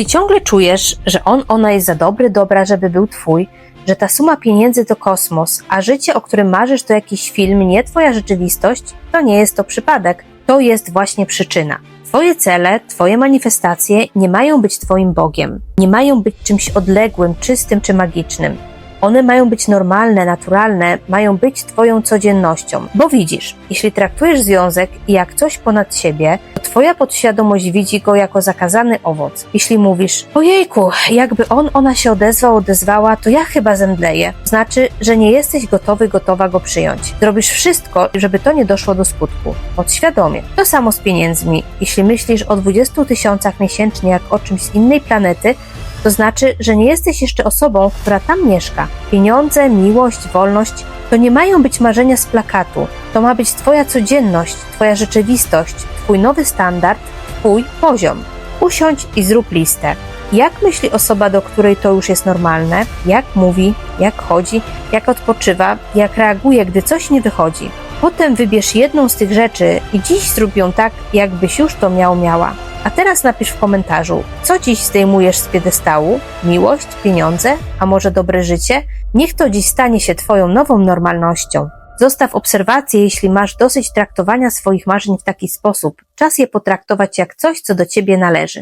Jeśli ciągle czujesz, że on, ona jest za dobry, dobra, żeby był twój, że ta suma pieniędzy to kosmos, a życie, o którym marzysz, to jakiś film, nie twoja rzeczywistość, to nie jest to przypadek. To jest właśnie przyczyna. Twoje cele, Twoje manifestacje nie mają być Twoim Bogiem, nie mają być czymś odległym, czystym czy magicznym. One mają być normalne, naturalne, mają być Twoją codziennością. Bo widzisz, jeśli traktujesz związek jak coś ponad siebie, to Twoja podświadomość widzi go jako zakazany owoc. Jeśli mówisz, ojejku, jakby on, ona się odezwał, odezwała, to ja chyba zemdleję. Znaczy, że nie jesteś gotowy, gotowa go przyjąć. Zrobisz wszystko, żeby to nie doszło do skutku. Podświadomie. To samo z pieniędzmi. Jeśli myślisz o 20 tysiącach miesięcznie jak o czymś z innej planety, to znaczy, że nie jesteś jeszcze osobą, która tam mieszka. Pieniądze, miłość, wolność to nie mają być marzenia z plakatu. To ma być Twoja codzienność, Twoja rzeczywistość, Twój nowy standard, Twój poziom. Usiądź i zrób listę. Jak myśli osoba, do której to już jest normalne? Jak mówi, jak chodzi, jak odpoczywa, jak reaguje, gdy coś nie wychodzi? Potem wybierz jedną z tych rzeczy i dziś zrób ją tak, jakbyś już to miał, miała. A teraz napisz w komentarzu, co dziś zdejmujesz z piedestału? Miłość, pieniądze, a może dobre życie? Niech to dziś stanie się Twoją nową normalnością. Zostaw obserwację, jeśli masz dosyć traktowania swoich marzeń w taki sposób. Czas je potraktować jak coś, co do Ciebie należy.